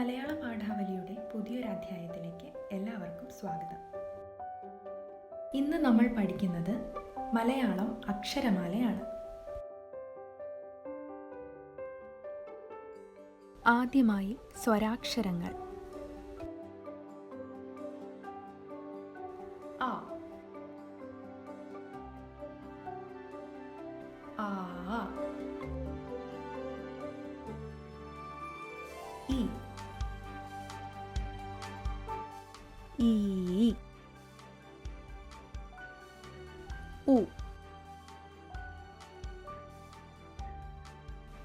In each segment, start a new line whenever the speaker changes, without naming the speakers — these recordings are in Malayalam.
മലയാള പാഠാവലിയുടെ പുതിയൊരു അധ്യായത്തിലേക്ക് എല്ലാവർക്കും സ്വാഗതം. ഇന്ന് നമ്മൾ പഠിക്കുന്നത് മലയാളം അക്ഷരമാലയാണ്. ആദ്യമായി സ്വരാക്ഷരങ്ങൾ. ആ. ആ. ഇ ഈ ഉ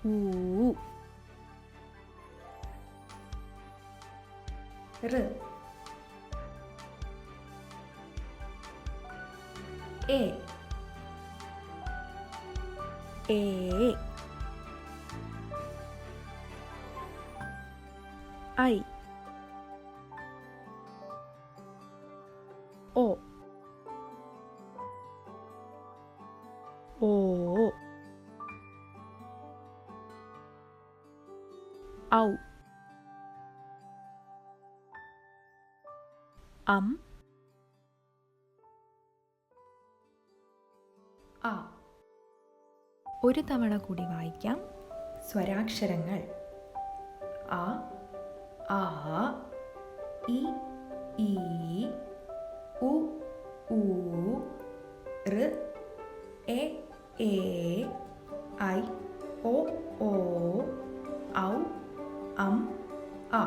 ഊ ഋ എ എ ഐ ഓ ഓ ഔ. അം. ആ. ഒരു തവണ കൂടി വായിക്കാം. സ്വരാക്ഷരങ്ങൾ. ആ. എ എ ഐ ഒ ഓ ഔ അം ആ.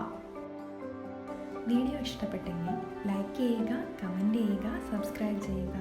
വീഡിയോ ഇഷ്ടപ്പെട്ടെങ്കിൽ ലൈക്ക് ചെയ്യുക കമന്റ് ചെയ്യുക സബ്സ്ക്രൈബ് ചെയ്യുക.